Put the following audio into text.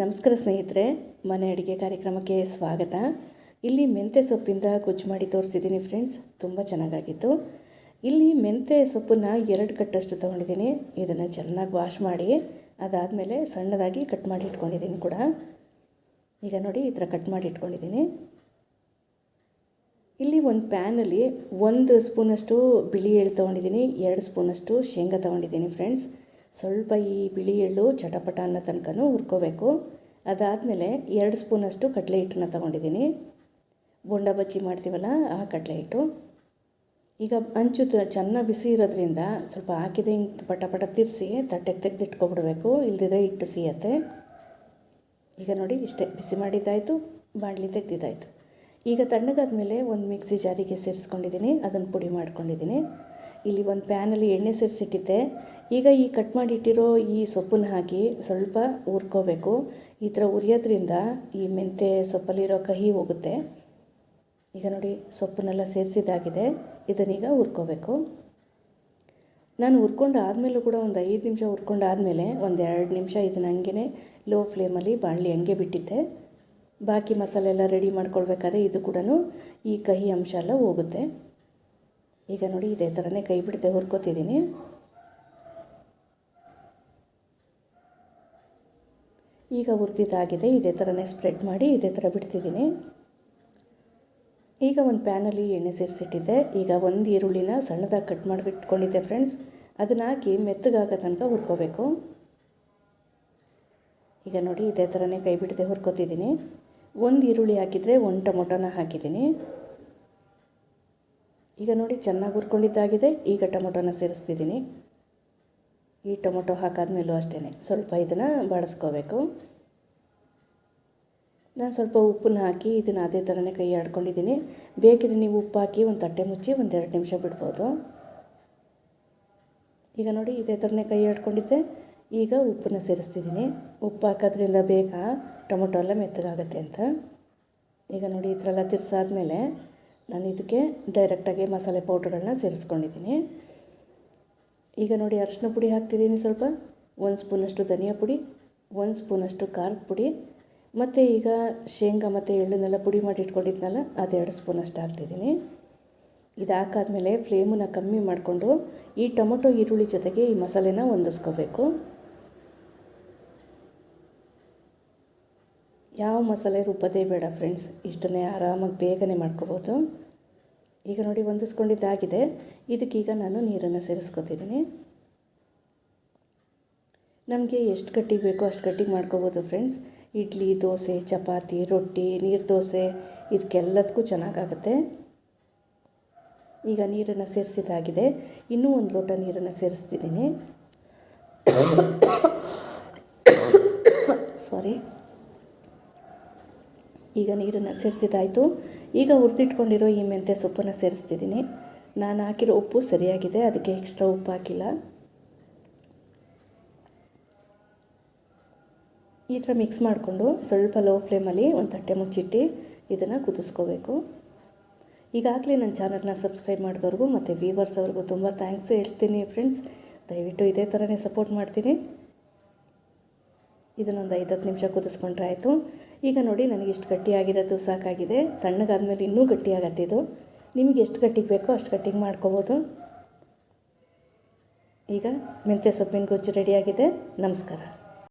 ನಮಸ್ಕಾರ ಸ್ನೇಹಿತರೆ, ಮನೆ ಅಡುಗೆ ಕಾರ್ಯಕ್ರಮಕ್ಕೆ ಸ್ವಾಗತ. ಇಲ್ಲಿ ಮೆಂತ್ಯ ಸೊಪ್ಪಿಂದ ಗೊಜ್ಜು ಮಾಡಿ ತೋರಿಸಿದ್ದೀನಿ ಫ್ರೆಂಡ್ಸ್ ತುಂಬ ಚೆನ್ನಾಗಾಗಿತ್ತು. ಇಲ್ಲಿ ಮೆಂತ್ಯ ಸೊಪ್ಪನ್ನು ಎರಡು ಕಟ್ಟಷ್ಟು ತೊಗೊಂಡಿದ್ದೀನಿ. ಇದನ್ನು ಚೆನ್ನಾಗಿ ವಾಶ್ ಮಾಡಿ, ಅದಾದಮೇಲೆ ಸಣ್ಣದಾಗಿ ಕಟ್ ಮಾಡಿ ಇಟ್ಕೊಂಡಿದ್ದೀನಿ ಕೂಡ. ಈಗ ನೋಡಿ ಈ ಥರ ಕಟ್ ಮಾಡಿ ಇಟ್ಕೊಂಡಿದ್ದೀನಿ. ಇಲ್ಲಿ ಒಂದು ಪ್ಯಾನಲ್ಲಿ ಒಂದು ಸ್ಪೂನಷ್ಟು ಬಿಳಿ ಎಳ್ಳು ತೊಗೊಂಡಿದ್ದೀನಿ, ಎರಡು ಸ್ಪೂನಷ್ಟು ಶೇಂಗಾ ತೊಗೊಂಡಿದ್ದೀನಿ ಫ್ರೆಂಡ್ಸ್ ಸ್ವಲ್ಪ ಈ ಬಿಳಿ ಎಳ್ಳು ಚಟಪಟ ಅನ್ನೋ ತನಕನೂ ಹುರ್ಕೋಬೇಕು. ಅದಾದಮೇಲೆ ಎರಡು ಸ್ಪೂನಷ್ಟು ಕಡಲೆ ಹಿಟ್ಟನ್ನ ತೊಗೊಂಡಿದ್ದೀನಿ. ಬೊಂಡ ಬಜ್ಜಿ ಮಾಡ್ತೀವಲ್ಲ ಆ ಕಡಲೆ ಹಿಟ್ಟು. ಈಗ ಅಂಚು ಚೆನ್ನಾಗಿ ಬಿಸಿ ಇರೋದ್ರಿಂದ ಸ್ವಲ್ಪ ಹಾಕಿದೆ, ಹಿಂಗೆ ಪಟ ಪಟ ತಿರ್ಸಿ ತಟ್ಟೆಗೆ ತೆಗೆದಿಟ್ಕೊಬಿಡ್ಬೇಕು, ಇಲ್ದಿದ್ರೆ ಹಿಟ್ಟು ಸಿಯತ್ತೆ. ಈಗ ನೋಡಿ ಇಷ್ಟೇ, ಬಿಸಿ ಮಾಡಿದ್ದಾಯಿತು, ಬಾಣಲಿ ತೆಗೆದಿದ್ದಾಯಿತು. ಈಗ ತಣ್ಣಗಾದ್ಮೇಲೆ ಒಂದು ಮಿಕ್ಸಿ ಜಾರಿಗೆ ಸೇರಿಸ್ಕೊಂಡಿದ್ದೀನಿ, ಅದನ್ನು ಪುಡಿ ಮಾಡ್ಕೊಂಡಿದ್ದೀನಿ. ಇಲ್ಲಿ ಒಂದು ಪ್ಯಾನಲ್ಲಿ ಎಣ್ಣೆ ಸೇರಿಸಿಟ್ಟಿದ್ದೆ. ಈಗ ಈ ಕಟ್ ಮಾಡಿಟ್ಟಿರೋ ಈ ಸೊಪ್ಪನ್ನು ಹಾಕಿ ಸ್ವಲ್ಪ ಹುರ್ಕೋಬೇಕು. ಈ ಥರ ಉರಿಯೋದ್ರಿಂದ ಈ ಮೆಂತೆ ಸೊಪ್ಪಲ್ಲಿರೋ ಕಹಿ ಹೋಗುತ್ತೆ. ಈಗ ನೋಡಿ, ಸೊಪ್ಪನ್ನೆಲ್ಲ ಸೇರಿಸಿದ್ದಾಗಿದೆ. ಇದನ್ನೀಗ ಹುರ್ಕೋಬೇಕು. ನಾನು ಹುರ್ಕೊಂಡು ಆದಮೇಲೂ ಕೂಡ ಒಂದು ಐದು ನಿಮಿಷ ಹುರ್ಕೊಂಡು ಆದಮೇಲೆ ಒಂದು ಎರಡು ನಿಮಿಷ ಇದನ್ನ ಹಂಗೆ ಲೋ ಫ್ಲೇಮಲ್ಲಿ ಬಾಣಲಿ ಹಂಗೆ ಬಿಟ್ಟಿದ್ದೆ. ಬಾಕಿ ಮಸಾಲೆ ಎಲ್ಲ ರೆಡಿ ಮಾಡ್ಕೊಳ್ಬೇಕಾದ್ರೆ ಇದು ಕೂಡ ಈ ಕಹಿ ಅಂಶ ಎಲ್ಲ ಹೋಗುತ್ತೆ. ಈಗ ನೋಡಿ ಇದೇ ಥರನೇ ಕೈ ಬಿಡದೆ ಹುರ್ಕೋತಿದ್ದೀನಿ. ಈಗ ಹುರಿದಿದ್ದಾಗಿದೆ, ಇದೇ ಥರನೇ ಸ್ಪ್ರೆಡ್ ಮಾಡಿ ಇದೇ ಥರ ಬಿಡ್ತಿದ್ದೀನಿ. ಈಗ ಒಂದು ಪ್ಯಾನಲ್ಲಿ ಎಣ್ಣೆ ಸೇರಿಸಿಟ್ಟಿದ್ದೆ. ಈಗ ಒಂದು ಈರುಳ್ಳಿನ ಸಣ್ಣದಾಗಿ ಕಟ್ ಮಾಡಿಬಿಟ್ಕೊಂಡಿದ್ದೆ ಫ್ರೆಂಡ್ಸ್ ಅದನ್ನು ಹಾಕಿ ಮೆತ್ತಗಾಗೋ ತನಕ ಹುರ್ಕೋಬೇಕು. ಈಗ ನೋಡಿ ಇದೇ ಥರನೇ ಕೈ ಬಿಡದೆ ಹುರ್ಕೋತಿದ್ದೀನಿ. ಒಂದು ಈರುಳ್ಳಿ ಹಾಕಿದರೆ ಒಂದು ಟೊಮೊಟೊನ ಹಾಕಿದ್ದೀನಿ. ಈಗ ನೋಡಿ ಚೆನ್ನಾಗಿ ಹುರ್ಕೊಂಡಿದ್ದಾಗಿದೆ. ಈಗ ಟೊಮೊಟೊನ ಸೇರಿಸ್ತಿದ್ದೀನಿ. ಈ ಟೊಮೊಟೊ ಹಾಕಾದ್ಮೇಲೂ ಅಷ್ಟೇ ಸ್ವಲ್ಪ ಇದನ್ನು ಬಾಡಿಸ್ಕೋಬೇಕು. ನಾನು ಸ್ವಲ್ಪ ಉಪ್ಪನ್ನ ಹಾಕಿ ಇದನ್ನು ಅದೇ ಥರನೇ ಕೈ ಆಡ್ಕೊಂಡಿದ್ದೀನಿ. ಬೇಕಿದ್ರೆ ನೀವು ಉಪ್ಪು ಹಾಕಿ ಒಂದು ತಟ್ಟೆ ಮುಚ್ಚಿ ಒಂದೆರಡು ನಿಮಿಷ ಬಿಡ್ಬೋದು. ಈಗ ನೋಡಿ ಇದೇ ಥರನೇ ಕೈ ಆಡ್ಕೊಂಡಿದ್ದೆ. ಈಗ ಉಪ್ಪನ್ನ ಸೇರಿಸ್ತಿದ್ದೀನಿ. ಉಪ್ಪು ಹಾಕೋದ್ರಿಂದ ಬೇಗ ಟೊಮೊಟೊ ಎಲ್ಲ ಮೆತ್ತಗಾಗುತ್ತೆ ಅಂತ. ಈಗ ನೋಡಿ ಈ ಥರ ಎಲ್ಲ ತಿರ್ಸಾದ್ಮೇಲೆ ನಾನು ಇದಕ್ಕೆ ಡೈರೆಕ್ಟಾಗಿ ಮಸಾಲೆ ಪೌಡ್ರ್ಗಳನ್ನ ಸೇರಿಸ್ಕೊಂಡಿದ್ದೀನಿ. ಈಗ ನೋಡಿ ಅರಿಶಿನ ಪುಡಿ ಹಾಕ್ತಿದ್ದೀನಿ ಸ್ವಲ್ಪ. ಒಂದು ಸ್ಪೂನಷ್ಟು ಧನಿಯಾ ಪುಡಿ, ಒಂದು ಸ್ಪೂನಷ್ಟು ಖಾರದ ಪುಡಿ, ಮತ್ತು ಈಗ ಶೇಂಗಾ ಮತ್ತು ಎಳ್ಳನ್ನೆಲ್ಲ ಪುಡಿ ಮಾಡಿ ಇಟ್ಕೊಂಡಿದ್ನಲ್ಲ, ಅದೆರಡು ಸ್ಪೂನಷ್ಟು ಹಾಕ್ತಿದ್ದೀನಿ. ಇದು ಹಾಕಾದ್ಮೇಲೆ ಫ್ಲೇಮನ್ನ ಕಮ್ಮಿ ಮಾಡಿಕೊಂಡು ಈ ಟೊಮೊಟೊ ಈರುಳ್ಳಿ ಜೊತೆಗೆ ಈ ಮಸಾಲೆನ ಹೊಂದಿಸ್ಕೋಬೇಕು ಯಾವ ಮಸಾಲೆ ರುಬ್ಬೋದೇ ಬೇಡ ಫ್ರೆಂಡ್ಸ್ ಇಷ್ಟನ್ನೇ ಆರಾಮಾಗಿ ಬೇಗನೆ ಮಾಡ್ಕೋಬೋದು. ಈಗ ನೋಡಿ ಹೊಂದಿಸ್ಕೊಂಡಿದ್ದಾಗಿದೆ. ಇದಕ್ಕೀಗ ನಾನು ನೀರನ್ನು ಸೇರಿಸ್ಕೊತಿದ್ದೀನಿ. ನಮಗೆ ಎಷ್ಟು ಗಟ್ಟಿಗೆ ಬೇಕೋ ಅಷ್ಟು ಗಟ್ಟಿಗೆ ಮಾಡ್ಕೋಬೋದು ಫ್ರೆಂಡ್ಸ್ ಇಡ್ಲಿ, ದೋಸೆ, ಚಪಾತಿ, ರೊಟ್ಟಿ, ನೀರು ದೋಸೆ ಇದಕ್ಕೆಲ್ಲದಕ್ಕೂ ಚೆನ್ನಾಗಾಗುತ್ತೆ. ಈಗ ನೀರನ್ನು ಸೇರಿಸಿದ್ದಾಗಿದೆ. ಇನ್ನೂ ಒಂದು ಲೋಟ ನೀರನ್ನು ಸೇರಿಸ್ತಿದ್ದೀನಿ. ಸಾರಿ ಈಗ ನೀರನ್ನು ಸೇರಿಸಿದಾಯಿತು ಈಗ ಹುರಿದಿಟ್ಕೊಂಡಿರೋ ಈ ಮೆಂತ್ಯ ಸೊಪ್ಪನ್ನು ಸೇರಿಸ್ತಿದ್ದೀನಿ. ನಾನು ಹಾಕಿರೋ ಉಪ್ಪು ಸರಿಯಾಗಿದೆ, ಅದಕ್ಕೆ ಎಕ್ಸ್ಟ್ರಾ ಉಪ್ಪು ಹಾಕಿಲ್ಲ. ಈ ಥರ ಮಿಕ್ಸ್ ಮಾಡಿಕೊಂಡು ಸ್ವಲ್ಪ ಲೋ ಫ್ಲೇಮಲ್ಲಿ ಒಂದು ತಟ್ಟೆ ಮುಚ್ಚಿಟ್ಟು ಇದನ್ನು ಕುದಿಸ್ಕೋಬೇಕು. ಈಗಾಗಲೇ ನನ್ನ ಚಾನಲ್ನ ಸಬ್ಸ್ಕ್ರೈಬ್ ಮಾಡಿದವ್ರಿಗೂ ಮತ್ತು ವ್ಯೂವರ್ಸ್ ಅವ್ರಿಗೂ ತುಂಬ ಥ್ಯಾಂಕ್ಸ್ ಹೇಳ್ತೀನಿ ಫ್ರೆಂಡ್ಸ್ ದಯವಿಟ್ಟು ಇದೇ ಥರನೇ ಸಪೋರ್ಟ್ ಮಾಡ್ತೀನಿ. ಇದನ್ನೊಂದು ಐದು ಹತ್ತು ನಿಮಿಷ ಕುದಿಸ್ಕೊಂಡ್ರೆ ಆಯಿತು. ಈಗ ನೋಡಿ ನನಗೆ ಇಷ್ಟು ಗಟ್ಟಿಯಾಗಿರೋದು ಸಾಕಾಗಿದೆ. ತಣ್ಣಗಾದ್ಮೇಲೆ ಇನ್ನೂ ಗಟ್ಟಿಯಾಗತ್ತೆ ಇದು. ನಿಮಗೆ ಎಷ್ಟು ಗಟ್ಟಿಗೆ ಬೇಕೋ ಅಷ್ಟು ಗಟ್ಟಿಗೆ ಮಾಡ್ಕೋಬೋದು. ಈಗ ಮೆಂತ್ಯ ಸೊಪ್ಪಿನ ಗೊಜ್ಜು ರೆಡಿಯಾಗಿದೆ ನಮಸ್ಕಾರ.